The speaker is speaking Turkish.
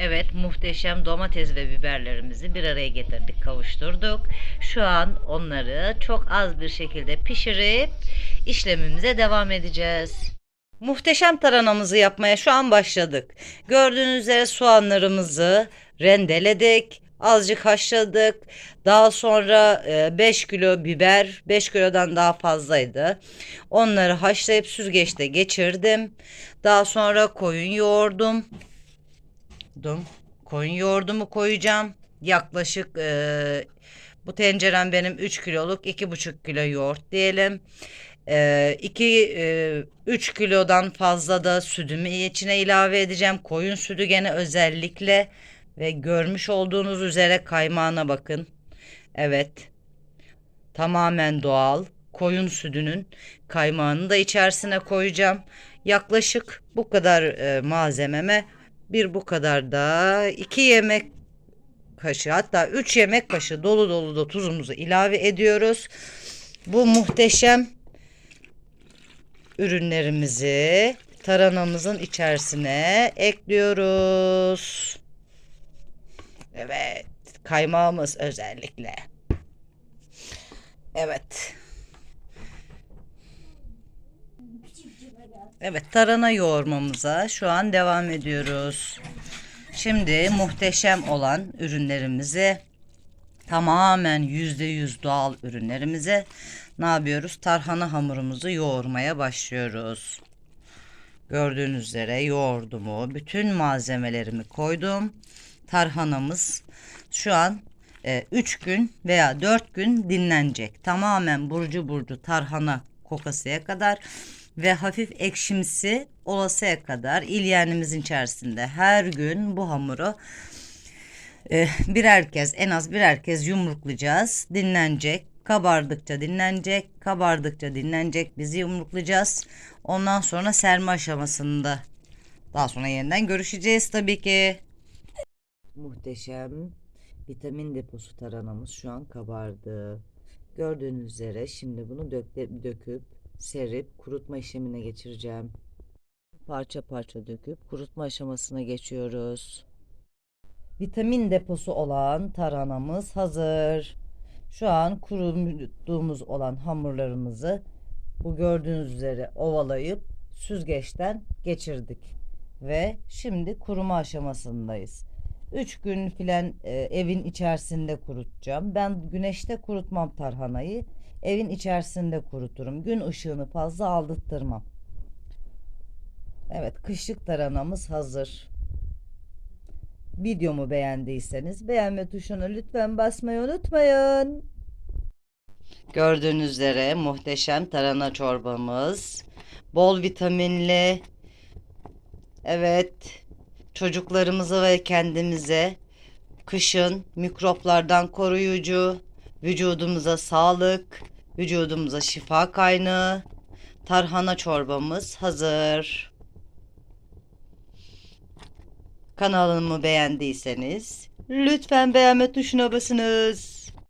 Evet, muhteşem domates ve biberlerimizi bir araya getirdik, kavuşturduk. Şu an onları çok az bir şekilde pişirip işlemimize devam edeceğiz. Muhteşem taranamızı yapmaya şu an başladık. Gördüğünüz üzere soğanlarımızı rendeledik. Azıcık haşladık. Daha sonra 5 kilo biber, 5 kilodan daha fazlaydı. Onları haşlayıp süzgeçte geçirdim. Daha sonra koyun yoğurdum. Dum. Koyun yoğurdumu koyacağım. Yaklaşık e, bu tencerem benim 3 kiloluk 2,5 kilo yoğurt diyelim. 2 3 kilodan fazla da sütümü içine ilave edeceğim. Koyun sütü gene özellikle ve görmüş olduğunuz üzere kaymağına bakın. Evet. Tamamen doğal koyun sütünün kaymağını da içerisine koyacağım. Yaklaşık bu kadar e, malzememe bir bu kadar da 2 yemek kaşığı hatta 3 yemek kaşığı dolu dolu da tuzumuzu ilave ediyoruz. Bu muhteşem ürünlerimizi taranamızın içerisine ekliyoruz. Evet, kaymağımız özellikle. Evet. Evet, tarhana yoğurmamıza şu an devam ediyoruz. Şimdi muhteşem olan ürünlerimizi tamamen yüzde yüz doğal ürünlerimizi ne yapıyoruz? Tarhana hamurumuzu yoğurmaya başlıyoruz. Gördüğünüz üzere yoğurdumu, bütün malzemelerimi koydum. Tarhanamız şu an 3 gün veya 4 gün dinlenecek. Tamamen burcu burcu tarhana kokasıya kadar ve hafif ekşimsi olasıya kadar ilyenimizin içerisinde her gün bu hamuru e, birer kez en az birer kez yumruklayacağız. Dinlenecek. Kabardıkça dinlenecek. Kabardıkça dinlenecek. Bizi yumruklayacağız. Ondan sonra serme aşamasında daha sonra yeniden görüşeceğiz tabii ki. Muhteşem vitamin deposu taranamız şu an kabardı. Gördüğünüz üzere şimdi bunu dök, döküp serip kurutma işlemine geçireceğim. Parça parça döküp kurutma aşamasına geçiyoruz. Vitamin deposu olan taranamız hazır. Şu an kuruttuğumuz olan hamurlarımızı bu gördüğünüz üzere ovalayıp süzgeçten geçirdik. Ve şimdi kuruma aşamasındayız. 3 gün filan e, evin içerisinde kurutacağım. Ben güneşte kurutmam tarhanayı. Evin içerisinde kuruturum. Gün ışığını fazla aldırtmam. Evet, kışlık taranamız hazır. Videomu beğendiyseniz beğenme tuşuna lütfen basmayı unutmayın. Gördüğünüz üzere muhteşem tarhana çorbamız. Bol vitaminli. Evet. Çocuklarımıza ve kendimize kışın mikroplardan koruyucu, vücudumuza sağlık, vücudumuza şifa kaynağı. Tarhana çorbamız hazır. Kanalımı beğendiyseniz lütfen beğenme tuşuna basınız.